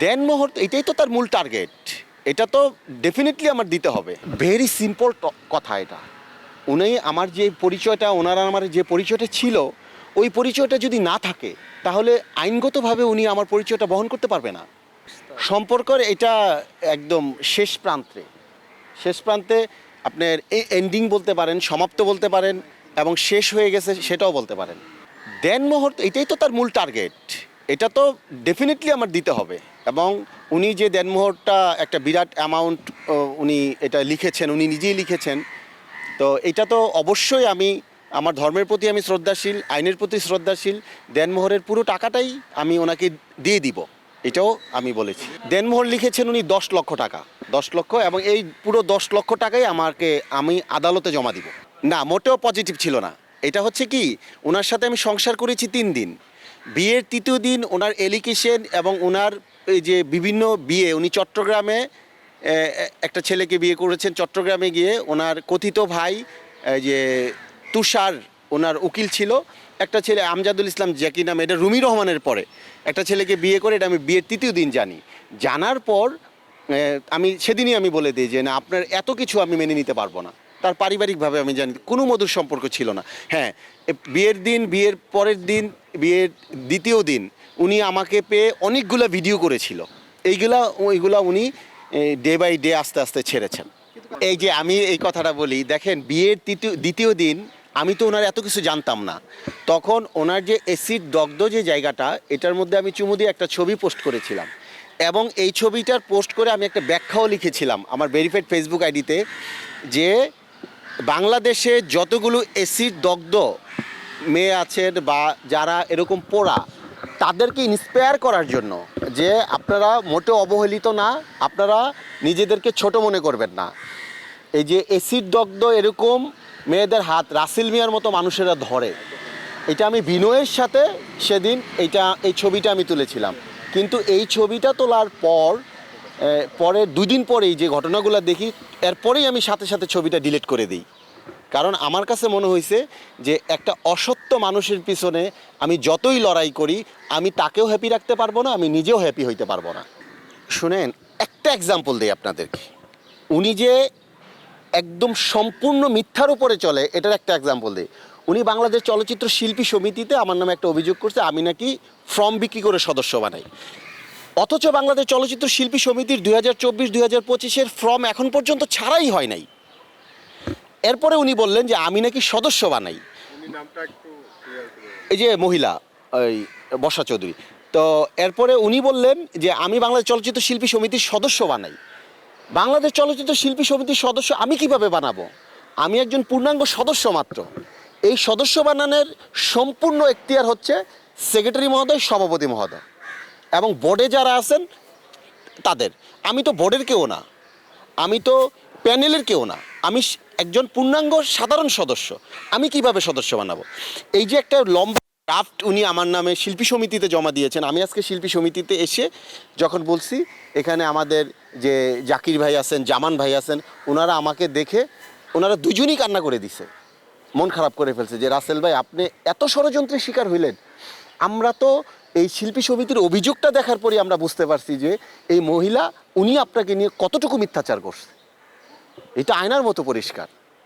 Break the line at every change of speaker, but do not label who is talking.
দেনমোহর এটাই তো তার মূল টার্গেট এটা তো ডেফিনেটলি আমার দিতে হবে। ভেরি সিম্পল কথা এটা। উনি আমার যে পরিচয়টা, ওনার আমার যে পরিচয়টা ছিল, ওই পরিচয়টা যদি না থাকে, তাহলে আইনগতভাবে উনি আমার পরিচয়টা বহন করতে পারবে না। সম্পর্কের এটা একদম শেষ প্রান্তে। শেষ প্রান্তে আপনার এই এন্ডিং বলতে পারেন, সমাপ্ত বলতে পারেন, এবং শেষ হয়ে গেছে সেটাও বলতে পারেন। দেনমোহর এটাই তো তার মূল টার্গেট এটা তো ডেফিনেটলি আমার দিতে হবে। এবং উনি যে দেনমোহরটা একটা বিরাট অ্যামাউন্ট উনি এটা লিখেছেন, উনি নিজেই লিখেছেন, তো এটা তো অবশ্যই আমি, আমার ধর্মের প্রতি আমি শ্রদ্ধাশীল, আইনের প্রতি শ্রদ্ধাশীল, দেনমোহরের পুরো টাকাটাই আমি ওনাকে দিয়ে দিব, এটাও আমি বলেছি। দেনমোহর লিখেছেন উনি দশ লক্ষ টাকা, দশ লক্ষ, এবং এই পুরো দশ লক্ষ টাকাই আমাকে আমি আদালতে জমা দিব। না, মোটেও পজিটিভ ছিল না। এটা হচ্ছে কি, ওনার সাথে আমি সংসার করেছি তিন দিন। বিয়ের তৃতীয় দিন ওনার এলিকেশন এবং ওনার এই যে বিভিন্ন বিয়ে, উনি চট্টগ্রামে একটা ছেলেকে বিয়ে করেছেন চট্টগ্রামে গিয়ে। ওনার কথিত ভাই যে তুষার, ওনার উকিল ছিল। একটা ছেলে আমজাদুল ইসলাম জ্যাকি নামে, এটা রুমি রহমানের পরে। একটা ছেলেকে বিয়ে করে, এটা আমি বিয়ের তৃতীয় দিন জানি। জানার পর আমি, সেদিনই আমি বলে দিই যে, না, আপনার এত কিছু আমি মেনে নিতে পারব না। তার পারিবারিকভাবে আমি জানি, কোনো মধুর সম্পর্ক ছিল না। হ্যাঁ বিয়ের দিন, বিয়ের পরের দিন বিয়ের দ্বিতীয় দিন উনি আমাকে পেয়ে অনেকগুলো ভিডিও করেছিল। এইগুলা, ওইগুলা উনি ডে বাই ডে আস্তে আস্তে ছেড়েছেন। এই যে আমি এই কথাটা বলি, দেখেন, বিয়ের তৃতীয় দ্বিতীয় দিন আমি তো ওনার এত কিছু জানতাম না। তখন ওনার যে এসিড দগ্ধ যে জায়গাটা, এটার মধ্যে আমি চুমু দিয়ে একটা ছবি পোস্ট করেছিলাম। এবং এই ছবিটার পোস্ট করে আমি একটা ব্যাখ্যাও লিখেছিলাম আমার ভেরিফাইড ফেসবুক আইডিতে যে বাংলাদেশে যতগুলো এসিড দগ্ধ মেয়ে আছেন বা যারা এরকম পোড়া, তাদেরকে ইন্সপায়ার করার জন্য যে আপনারা মোটেও অবহেলিত না, আপনারা নিজেদেরকে ছোট মনে করবেন না। এই যে এসিড দগ্ধ এরকম মেয়েদের হাত রাসিল মিয়ার মতো মানুষেরা ধরে। এটা আমি বিনয়ের সাথে সেদিন এইটা, এই ছবিটা আমি তুলেছিলাম। কিন্তু এই ছবিটা তোলার পর পরে দুই দিন পরেই যে ঘটনাগুলো দেখি, এরপরেই আমি সাথে সাথে ছবিটা ডিলিট করে দিই। কারণ আমার কাছে মনে হয়েছে যে একটা অসত্য মানুষের পিছনে আমি যতই লড়াই করি, আমি তাকেও হ্যাপি রাখতে পারব না, আমি নিজেও হ্যাপি হইতে পারব না। শুনেন, একটা এক্সাম্পল দিই আপনাদেরকে। উনি যে একদম সম্পূর্ণ মিথ্যার উপরে চলে, এটার একটা এক্সাম্পল দিই। উনি বাংলাদেশ চলচ্চিত্র শিল্পী সমিতিতে আমার নামে একটা অভিযোগ করছে, আমি নাকি ফর্ম বিক্রি করে সদস্য বানাই। অথচ বাংলাদেশ চলচ্চিত্র শিল্পী সমিতির দুই হাজার চব্বিশ, দুই হাজার পঁচিশের ফর্ম এখন পর্যন্ত ছাড়াই হয় নাই। এরপরে উনি বললেন যে আমি নাকি সদস্য বানাই। এই যে মহিলা ওই বর্ষা চৌধুরী তো এরপরে উনি বললেন যে আমি বাংলাদেশ চলচ্চিত্র শিল্পী সমিতির সদস্য বানাই। বাংলাদেশ চলচ্চিত্র শিল্পী সমিতির সদস্য আমি কীভাবে বানাবো? আমি একজন পূর্ণাঙ্গ সদস্য মাত্র। এই সদস্য বানানোর সম্পূর্ণ এখতিয়ার হচ্ছে সেক্রেটারি মহোদয় সভাপতি মহোদয়। এবং বোর্ডে যারা আছেন তাদের। আমি তো বোর্ডের কেউ না। আমি তো প্যানেলের কেউ না। আমি একজন পূর্ণাঙ্গ সাধারণ সদস্য। আমি কীভাবে সদস্য বানাবো? এই যে একটা লম্বা ড্রাফট উনি আমার নামে শিল্পী সমিতিতে জমা দিয়েছেন, আমি আজকে শিল্পী সমিতিতে এসে যখন বলছি, এখানে আমাদের যে জাকির ভাই আছেন, জামান ভাই আছেন ওনারা আমাকে দেখে ওনারা দুজনই কান্না করে দিছে। মন খারাপ করে ফেলছে যে, রাসেল ভাই, আপনি এত ষড়যন্ত্রের শিকার হইলেন। আমরা তো এই শিল্পী সমিতির অভিযোগটা দেখার পরে আমরা বুঝতে পারছি যে, এই মহিলা, উনি আপনাকে নিয়ে কতটুকু মিথ্যাচার করছে। এটা আয়নার মতো পরিষ্কার।